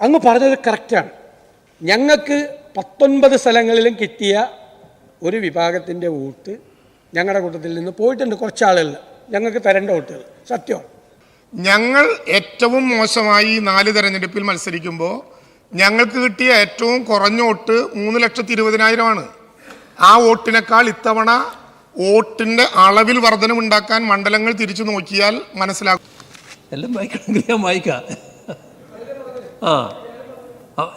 അങ്ങ് പറഞ്ഞത് കറക്റ്റാണ് ഞങ്ങൾക്ക് പത്തൊൻപത് സ്ഥലങ്ങളിലും കിട്ടിയ ഒരു വിഭാഗത്തിന്റെ വോട്ട് ഞങ്ങളുടെ കൂട്ടത്തിൽ നിന്ന് പോയിട്ടുണ്ട് കുറച്ച് ആളുകൾ ഞങ്ങൾക്ക് തരേണ്ട വോട്ടുകൾ. സത്യം. ഞങ്ങൾ ഏറ്റവും മോശമായി ഈ നാല് തെരഞ്ഞെടുപ്പിൽ മത്സരിക്കുമ്പോൾ ഞങ്ങൾക്ക് കിട്ടിയ ഏറ്റവും കുറഞ്ഞ വോട്ട് മൂന്ന് ലക്ഷത്തി ഇരുപതിനായിരമാണ്. ആ വോട്ടിനേക്കാൾ ഇത്തവണ വോട്ടിന്റെ അളവിൽ വർധനമുണ്ടാക്കാൻ മണ്ഡലങ്ങൾ തിരിച്ചു നോക്കിയാൽ മനസ്സിലാകും എല്ലാം വായിക്കണമെങ്കിൽ ഞാൻ വായിക്കാം. ആ.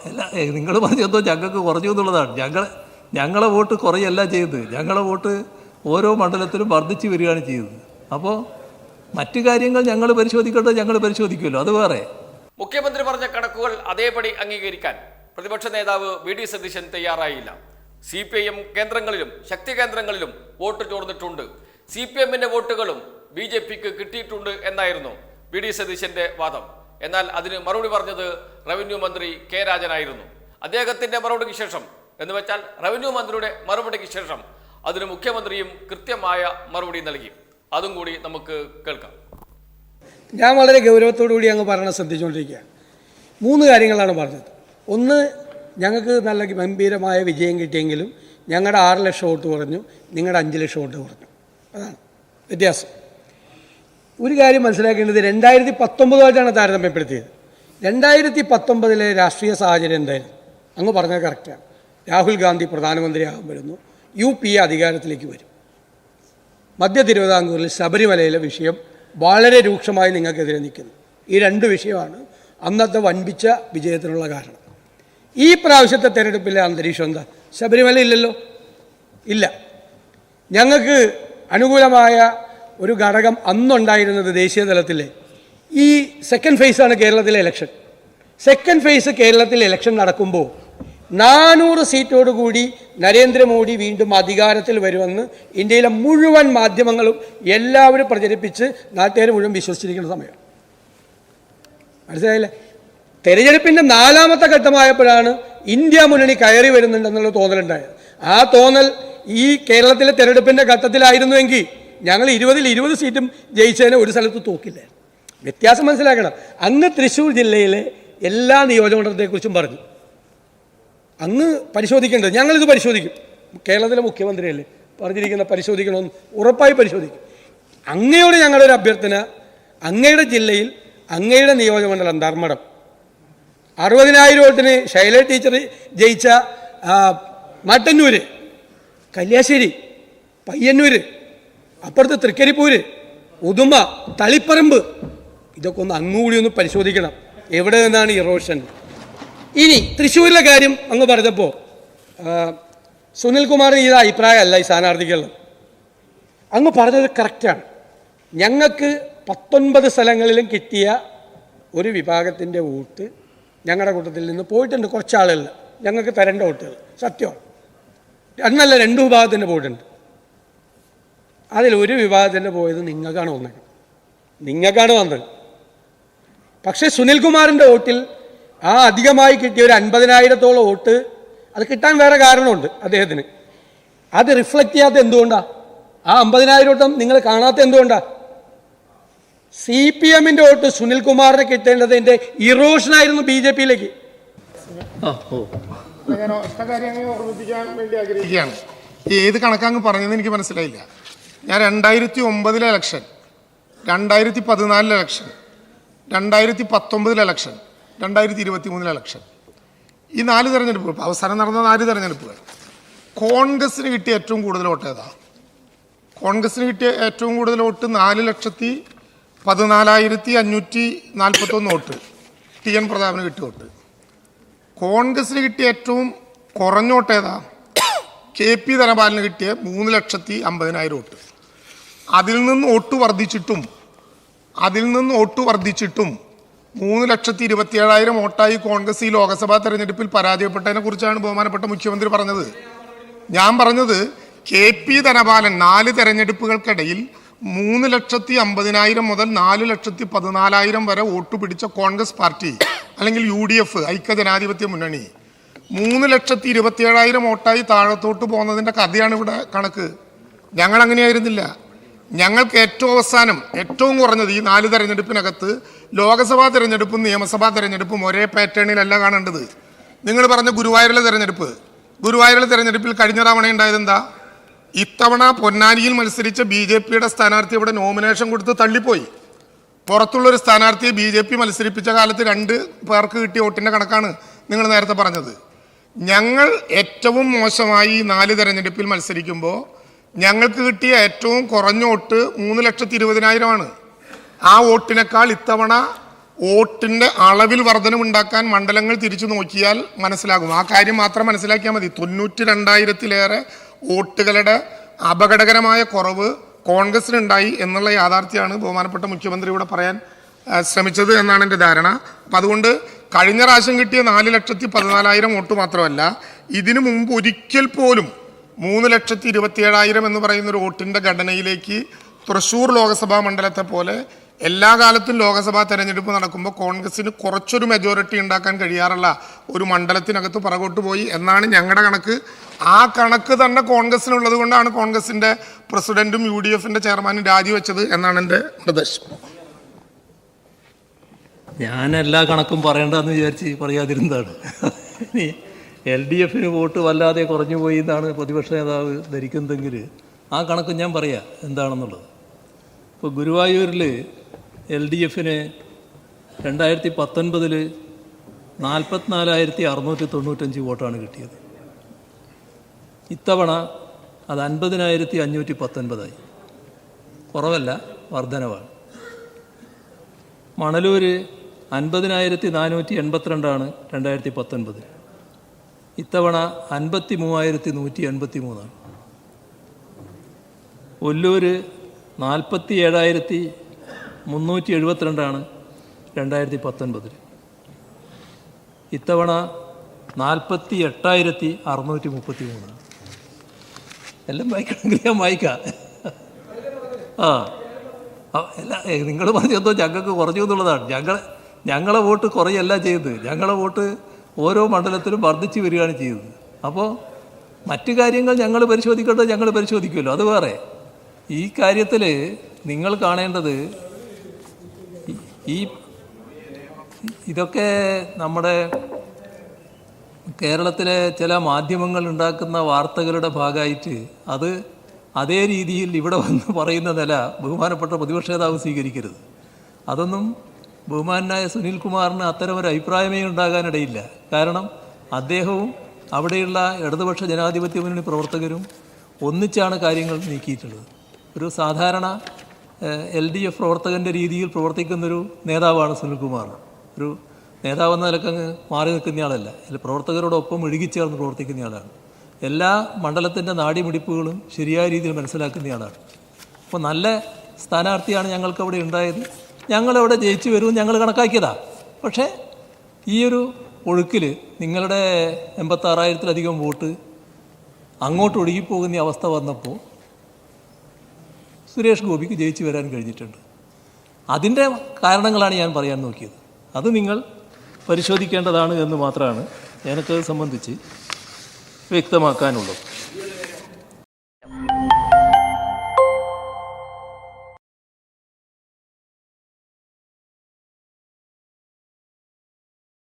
അല്ല നിങ്ങൾ പറഞ്ഞതോ ഞങ്ങൾക്ക് കുറഞ്ഞു എന്നുള്ളതാണ്. ഞങ്ങൾ ഞങ്ങളെ വോട്ട് കുറയല്ല ചെയ്തത്. ഞങ്ങളെ വോട്ട് ഓരോ മണ്ഡലത്തിലും വർദ്ധിച്ചു വരികയാണ് ചെയ്തത്. അപ്പോൾ മറ്റു കാര്യങ്ങൾ ഞങ്ങൾ പരിശോധിക്കേണ്ടത് ഞങ്ങൾ പരിശോധിക്കുമല്ലോ. അത് വേറെ. മുഖ്യമന്ത്രി പറഞ്ഞ കണക്കുകൾ അതേപടി അംഗീകരിക്കാൻ പ്രതിപക്ഷ നേതാവ് വി ഡി സതീശൻ തയ്യാറായില്ല. സി പി ഐ എം കേന്ദ്രങ്ങളിലും ശക്തി കേന്ദ്രങ്ങളിലും വോട്ട് ചോർന്നിട്ടുണ്ട്. സി പി എമ്മിന്റെ വോട്ടുകളും ബി ജെ പിക്ക് കിട്ടിയിട്ടുണ്ട് എന്നായിരുന്നു വി ഡി സതീശന്റെ വാദം. എന്നാൽ അതിന് മറുപടി പറഞ്ഞത് റവന്യൂ മന്ത്രി കെ രാജനായിരുന്നു. അദ്ദേഹത്തിന്റെ മറുപടിക്ക് ശേഷം എന്ന് വെച്ചാൽ റവന്യൂ മന്ത്രിയുടെ മറുപടിക്ക് ശേഷം അതിന് മുഖ്യമന്ത്രിയും കൃത്യമായ മറുപടി നൽകി. അതും കൂടി നമുക്ക് കേൾക്കാം. ഞാൻ വളരെ ഗൗരവത്തോടു കൂടി അങ്ങ് പറയണ ശ്രദ്ധിച്ചുകൊണ്ടിരിക്കുകയാണ്. മൂന്ന് കാര്യങ്ങളാണ് പറഞ്ഞത്. ഒന്ന് ഞങ്ങൾക്ക് നല്ല ഗംഭീരമായ വിജയം കിട്ടിയെങ്കിലും ഞങ്ങളുടെ ആറ് ലക്ഷം വോട്ട് കുറഞ്ഞു നിങ്ങളുടെ അഞ്ച് ലക്ഷം വോട്ട് കുറഞ്ഞു. അതാണ് വ്യത്യാസം. ഒരു കാര്യം മനസ്സിലാക്കേണ്ടത് രണ്ടായിരത്തി പത്തൊമ്പതുമായിട്ടാണ് താരതമ്യപ്പെടുത്തിയത്. രണ്ടായിരത്തി പത്തൊമ്പതിലെ രാഷ്ട്രീയ സാഹചര്യം എന്തായിരുന്നു അങ്ങ് പറഞ്ഞത് കറക്റ്റാണ് രാഹുൽ ഗാന്ധി പ്രധാനമന്ത്രിയാകാൻ വരുന്നു. യു പി എ അധികാരത്തിലേക്ക് വരും. മധ്യ തിരുവിതാംകൂറിൽ ശബരിമലയിലെ വിഷയം വളരെ രൂക്ഷമായി നിങ്ങൾക്കെതിരെ നിൽക്കുന്നു. ഈ രണ്ട് വിഷയമാണ് അന്നത്തെ വൻപിച്ച വിജയത്തിനുള്ള കാരണം. ഈ പ്രാവശ്യത്തെ തെരഞ്ഞെടുപ്പിലെ അന്തരീക്ഷം എന്താ? ശബരിമല ഇല്ലല്ലോ? ഇല്ല. ഞങ്ങൾക്ക് അനുകൂലമായ ഒരു ഘടകം അന്നുണ്ടായിരുന്നത് ദേശീയ തലത്തിലെ ഈ സെക്കൻഡ് ഫേസാണ് കേരളത്തിലെ ഇലക്ഷൻ സെക്കൻഡ് ഫേസ് കേരളത്തിലെ ഇലക്ഷൻ നടക്കുമ്പോൾ നാനൂറ് സീറ്റോടുകൂടി നരേന്ദ്രമോദി വീണ്ടും അധികാരത്തിൽ വരുമെന്ന് ഇന്ത്യയിലെ മുഴുവൻ മാധ്യമങ്ങളും എല്ലാവരും പ്രചരിപ്പിച്ച് നാട്ടുകാർ മുഴുവൻ വിശ്വസിച്ചിരിക്കുന്ന സമയം. മനസ്സിലായില്ലേ? തെരഞ്ഞെടുപ്പിന്റെ നാലാമത്തെ ഘട്ടമായപ്പോഴാണ് ഇന്ത്യ മുന്നണി കയറി വരുന്നുണ്ടെന്നുള്ള തോന്നലുണ്ടായത്. ആ തോന്നൽ ഈ കേരളത്തിലെ തെരഞ്ഞെടുപ്പിന്റെ ഘട്ടത്തിലായിരുന്നുവെങ്കിൽ ഞങ്ങൾ ഇരുപതിൽ ഇരുപത് സീറ്റും ജയിച്ചതിനെ ഒരു സ്ഥലത്ത് തോക്കില്ല വ്യത്യാസം മനസ്സിലാക്കണം. അങ്ങ് തൃശ്ശൂർ ജില്ലയിലെ എല്ലാ നിയോജകമണ്ഡലത്തെക്കുറിച്ചും പറഞ്ഞു. അങ്ങ് പരിശോധിക്കേണ്ടത് ഞങ്ങളിത് പരിശോധിക്കും. കേരളത്തിലെ മുഖ്യമന്ത്രിയല്ലേ പറഞ്ഞിരിക്കുന്ന പരിശോധിക്കണമെന്ന് ഉറപ്പായി പരിശോധിക്കും. അങ്ങയോട് ഞങ്ങളുടെ അഭ്യർത്ഥന അങ്ങയുടെ ജില്ലയിൽ അങ്ങയുടെ നിയോജകമണ്ഡലം ധർമ്മടം. അറുപതിനായിരം വോട്ടിന് ശൈല ടീച്ചർ ജയിച്ച മട്ടന്നൂര് കല്യാശ്ശേരി പയ്യന്നൂര് അപ്പുറത്ത് തൃക്കരിപ്പൂര് ഉദുമ തളിപ്പറമ്പ് ഇതൊക്കെ ഒന്ന് അങ്ങുകൂടി ഒന്ന് പരിശോധിക്കണം. എവിടെ നിന്നാണ് ഇറോഷൻ ഇനി തൃശ്ശൂരിലെ കാര്യം അങ്ങ് പറഞ്ഞപ്പോൾ സുനിൽകുമാറിന് ഇത് അഭിപ്രായമല്ല ഈ സ്ഥാനാർത്ഥികളിൽ അങ്ങ് പറഞ്ഞത് കറക്റ്റാണ് ഞങ്ങൾക്ക് പത്തൊൻപത് സ്ഥലങ്ങളിലും കിട്ടിയ ഒരു വിഭാഗത്തിന്റെ വോട്ട് ഞങ്ങളുടെ കൂട്ടത്തിൽ നിന്ന് പോയിട്ടുണ്ട് കുറച്ച് ആളുകൾ ഞങ്ങൾക്ക് തരേണ്ട വോട്ടുകൾ. സത്യമാണ് അന്നല്ല രണ്ട് വിഭാഗത്തിന്റെ പോയിട്ടുണ്ട്. അതിൽ ഒരു വിഭാഗത്തിന്റെ പോയത് നിങ്ങൾക്കാണ് വന്നത്. നിങ്ങൾക്കാണ് വന്നത്. പക്ഷേ സുനിൽകുമാറിന്റെ വോട്ടിൽ ആ അധികമായി കിട്ടിയ ഒരു അൻപതിനായിരത്തോളം വോട്ട് അത് കിട്ടാൻ വേറെ കാരണമുണ്ട് അദ്ദേഹത്തിന്. അത് റിഫ്ലക്റ്റ് ചെയ്യാത്ത എന്തുകൊണ്ടാണ് ആ അമ്പതിനായിരം വോട്ടം നിങ്ങൾ കാണാത്ത എന്തുകൊണ്ടാണ് സി പി എമ്മിന്റെ വോട്ട് സുനിൽകുമാറിന് കിട്ടേണ്ടതിന്റെ ഇറോഷനായിരുന്നു ബി ജെ പിയിലേക്ക്. ഓർമ്മിപ്പിക്കാൻ ഏത് കണക്കങ്ങ് പറഞ്ഞതെന്ന് എനിക്ക് മനസ്സിലായില്ല. ഞാൻ രണ്ടായിരത്തി ഒമ്പതിലെ ഇലക്ഷൻ രണ്ടായിരത്തി പതിനാലിലെ ഇലക്ഷൻ രണ്ടായിരത്തി പത്തൊമ്പതിലെ ഇലക്ഷൻ രണ്ടായിരത്തി ഇരുപത്തി മൂന്നിലെ ഇലക്ഷൻ ഈ നാല് തെരഞ്ഞെടുപ്പുകൾ അവസാനം നടന്ന നാല് തെരഞ്ഞെടുപ്പുകൾ കോൺഗ്രസ്സിന് കിട്ടിയ ഏറ്റവും കൂടുതൽ വോട്ട് ഏതാ? കോൺഗ്രസിന് കിട്ടിയ ഏറ്റവും കൂടുതൽ വോട്ട് നാല് ലക്ഷത്തി പതിനാലായിരത്തി അഞ്ഞൂറ്റി നാൽപ്പത്തൊന്ന് വോട്ട് ടി എൻ പ്രതാപന് കിട്ടിയ വോട്ട്. കോൺഗ്രസിന് കിട്ടിയ ഏറ്റവും കുറഞ്ഞ വോട്ട് ഏതാ? കെ പി ധനപാലിന് കിട്ടിയ മൂന്ന് ലക്ഷത്തി അമ്പതിനായിരം വോട്ട്. അതിൽ നിന്ന് വോട്ട് വർദ്ധിച്ചിട്ടും അതിൽ നിന്ന് വോട്ട് വർദ്ധിച്ചിട്ടും മൂന്ന് ലക്ഷത്തി ഇരുപത്തിയേഴായിരം വോട്ടായി കോൺഗ്രസ് ഈ ലോക്സഭാ തെരഞ്ഞെടുപ്പിൽ പരാജയപ്പെട്ടതിനെ കുറിച്ചാണ് ബഹുമാനപ്പെട്ട മുഖ്യമന്ത്രി പറഞ്ഞത്. ഞാൻ പറഞ്ഞത് കെ പി ധനപാലൻ നാല് തെരഞ്ഞെടുപ്പുകൾക്കിടയിൽ മൂന്ന് ലക്ഷത്തി അമ്പതിനായിരം മുതൽ നാല് ലക്ഷത്തി പതിനാലായിരം വരെ വോട്ട് പിടിച്ച കോൺഗ്രസ് പാർട്ടി അല്ലെങ്കിൽ യു ഡി എഫ് ഐക്യജനാധിപത്യ മുന്നണി. മൂന്ന് ലക്ഷത്തി ഇരുപത്തിയേഴായിരം വോട്ടായി താഴത്തോട്ട് പോകുന്നതിന്റെ കഥയാണ് ഇവിടെ കണക്ക്. ഞങ്ങൾ അങ്ങനെയായിരുന്നില്ല. ഞങ്ങൾക്ക് ഏറ്റവും അവസാനം ഏറ്റവും കുറഞ്ഞത് ഈ നാല് തെരഞ്ഞെടുപ്പിനകത്ത് ലോക്സഭാ തെരഞ്ഞെടുപ്പും നിയമസഭാ തെരഞ്ഞെടുപ്പും ഒരേ പാറ്റേണിലല്ല കാണേണ്ടത്. നിങ്ങൾ പറഞ്ഞ ഗുരുവായൂരിലെ തെരഞ്ഞെടുപ്പ്. ഗുരുവായൂരിലെ തെരഞ്ഞെടുപ്പിൽ കഴിഞ്ഞ തവണ ഉണ്ടായത് എന്താ? ഇത്തവണ പൊന്നാനിയിൽ മത്സരിച്ച ബി ജെ പിയുടെ സ്ഥാനാർത്ഥി ഇവിടെ നോമിനേഷൻ കൊടുത്ത് തള്ളിപ്പോയി. പുറത്തുള്ളൊരു സ്ഥാനാർത്ഥിയെ ബി ജെ പി മത്സരിപ്പിച്ച കാലത്ത് രണ്ട് പേർക്ക് കിട്ടിയ വോട്ടിന്റെ കണക്കാണ് നിങ്ങൾ നേരത്തെ പറഞ്ഞത്. ഞങ്ങൾ ഏറ്റവും മോശമായി നാല് തെരഞ്ഞെടുപ്പിൽ മത്സരിക്കുമ്പോൾ ഞങ്ങൾക്ക് കിട്ടിയ ഏറ്റവും കുറഞ്ഞ വോട്ട് മൂന്ന് ലക്ഷത്തി ഇരുപതിനായിരമാണ്. ആ വോട്ടിനേക്കാൾ ഇത്തവണ വോട്ടിന്റെ അളവിൽ വർധനമുണ്ടാക്കാൻ മണ്ഡലങ്ങൾ തിരിച്ചു നോക്കിയാൽ മനസ്സിലാകും. ആ കാര്യം മാത്രം മനസ്സിലാക്കിയാൽ മതി. തൊണ്ണൂറ്റി രണ്ടായിരത്തിലേറെ വോട്ടുകളുടെ അപകടകരമായ കുറവ് കോൺഗ്രസിനുണ്ടായി എന്നുള്ള യാഥാർത്ഥ്യമാണ് ബഹുമാനപ്പെട്ട മുഖ്യമന്ത്രി ഇവിടെ പറയാൻ ശ്രമിച്ചത് എന്നാണ് എന്റെ ധാരണ. അപ്പം അതുകൊണ്ട് കഴിഞ്ഞ പ്രാവശ്യം കിട്ടിയ നാല് ലക്ഷത്തി പതിനാലായിരം വോട്ട് മാത്രമല്ല ഇതിനു മുമ്പ് ഒരിക്കൽ പോലും മൂന്ന് ലക്ഷത്തി ഇരുപത്തിയേഴായിരം എന്ന് പറയുന്ന ഒരു വോട്ടിന്റെ ഘടനയിലേക്ക് തൃശ്ശൂർ ലോക്സഭാ മണ്ഡലത്തെ പോലെ എല്ലാ കാലത്തും ലോക്സഭാ തെരഞ്ഞെടുപ്പ് നടക്കുമ്പോൾ കോൺഗ്രസിന് കുറച്ചൊരു മെജോറിറ്റി ഉണ്ടാക്കാൻ കഴിയാറുള്ള ഒരു മണ്ഡലത്തിനകത്ത് പുറകോട്ട് പോയി എന്നാണ് ഞങ്ങളുടെ കണക്ക്. ആ കണക്ക് തന്നെ കോൺഗ്രസിനുള്ളത് കൊണ്ടാണ് കോൺഗ്രസിന്റെ പ്രസിഡന്റും യു ഡി എഫിന്റെ ചെയർമാനും രാജിവെച്ചത് എന്നാണ് എന്റെ നിർദ്ദേശം. ഞാൻ എല്ലാ കണക്കും പറയേണ്ടതെന്ന് വിചാരിച്ച് പറയാതിരുന്നതാണ്. എൽ ഡി എഫിന് വോട്ട് വല്ലാതെ കുറഞ്ഞു പോയി എന്നാണ് പ്രതിപക്ഷ നേതാവ് ധരിക്കുന്നതെങ്കിൽ ആ കണക്ക് ഞാൻ പറയാം എന്താണെന്നുള്ളത്. ഇപ്പോൾ ഗുരുവായൂരിൽ എൽ ഡി എഫിന് രണ്ടായിരത്തി പത്തൊൻപതിൽ നാൽപ്പത്തിനാലായിരത്തി അറുന്നൂറ്റി തൊണ്ണൂറ്റഞ്ച് വോട്ടാണ് കിട്ടിയത്. ഇത്തവണ അത് അൻപതിനായിരത്തി അഞ്ഞൂറ്റി പത്തൊൻപതായി കുറവല്ല വർധനവാണ്. മണലൂർ അൻപതിനായിരത്തി നാനൂറ്റി എൺപത്തിരണ്ടാണ് രണ്ടായിരത്തി പത്തൊൻപതിൽ ഇത്തവണ അൻപത്തി മൂവായിരത്തി നൂറ്റി എൺപത്തി മൂന്നാണ് ഒല്ലൂർ നാൽപ്പത്തി ഏഴായിരത്തി മുന്നൂറ്റി എഴുപത്തിരണ്ടാണ് രണ്ടായിരത്തി പത്തൊൻപതിൽ ഇത്തവണ നാൽപ്പത്തി എട്ടായിരത്തി അറുന്നൂറ്റി മുപ്പത്തി മൂന്നാണ് എല്ലാം വായിക്കണമെങ്കിൽ ഞാൻ വായിക്കാം. ആ അല്ല നിങ്ങൾ പറഞ്ഞെന്തോ ഞങ്ങൾക്ക് കുറഞ്ഞു എന്നുള്ളതാണ്. ഞങ്ങൾ ഞങ്ങളെ വോട്ട് കുറയല്ല ചെയ്തത് ഞങ്ങളെ വോട്ട് ഓരോ മണ്ഡലത്തിലും വർദ്ധിച്ചു വരികയാണ് ചെയ്തത്. അപ്പോൾ മറ്റു കാര്യങ്ങൾ ഞങ്ങൾ പരിശോധിക്കട്ടെ ഞങ്ങൾ പരിശോധിക്കുമല്ലോ. അത് വേറെ. ഈ കാര്യത്തിൽ നിങ്ങൾ കാണേണ്ടത് ഈ- ഇതൊക്കെ നമ്മുടെ കേരളത്തിലെ ചില മാധ്യമങ്ങൾ ഉണ്ടാക്കുന്ന വാർത്തകളുടെ ഭാഗമായിട്ട് അത് അതേ രീതിയിൽ ഇവിടെ വന്ന് പറയുന്ന നില ബഹുമാനപ്പെട്ട പ്രതിപക്ഷ നേതാവ് സ്വീകരിക്കരുത്. അതൊന്നും ബഹുമാനായ സുനിൽകുമാറിന് അത്തരമൊരു അഭിപ്രായമേ ഉണ്ടാകാനിടയില്ല. കാരണം അദ്ദേഹവും അവിടെയുള്ള ഇടതുപക്ഷ ജനാധിപത്യ മുന്നണി പ്രവർത്തകരും ഒന്നിച്ചാണ് കാര്യങ്ങൾ നീക്കിയിട്ടുള്ളത്. ഒരു സാധാരണ എൽ ഡി എഫ് പ്രവർത്തകന്റെ രീതിയിൽ പ്രവർത്തിക്കുന്നൊരു നേതാവാണ് സുനിൽകുമാർ. ഒരു നേതാവെന്ന നിലക്കങ്ങ് മാറി നിൽക്കുന്നയാളല്ല. പ്രവർത്തകരോടൊപ്പം പ്രവർത്തിക്കുന്ന പ്രവർത്തിക്കുന്നയാളാണ്. എല്ലാ മണ്ഡലത്തിന്റെ നാടിമിടിപ്പുകളും ശരിയായ രീതിയിൽ മനസ്സിലാക്കുന്നയാളാണ്. അപ്പോൾ നല്ല സ്ഥാനാർത്ഥിയാണ് ഞങ്ങൾക്ക് അവിടെ ഉണ്ടായത്. ഞങ്ങളവിടെ ജയിച്ചു വരുമെന്ന് ഞങ്ങൾ കണക്കാക്കിയതാ. പക്ഷേ ഈ ഒരു ഒഴുക്കിൽ നിങ്ങളുടെ എൺപത്താറായിരത്തിലധികം വോട്ട് അങ്ങോട്ട് ഒഴുകിപ്പോകുന്ന അവസ്ഥ വന്നപ്പോൾ സുരേഷ് ഗോപിക്ക് ജയിച്ചു വരാൻ കഴിഞ്ഞിട്ടുണ്ട്. അതിന്റെ കാരണങ്ങളാണ് ഞാൻ പറയാൻ നോക്കിയത്. അത് നിങ്ങൾ പരിശോധിക്കേണ്ടതാണ് എന്ന് മാത്രമാണ് എനിക്കത് സംബന്ധിച്ച് വ്യക്തമാക്കാനുള്ളത്.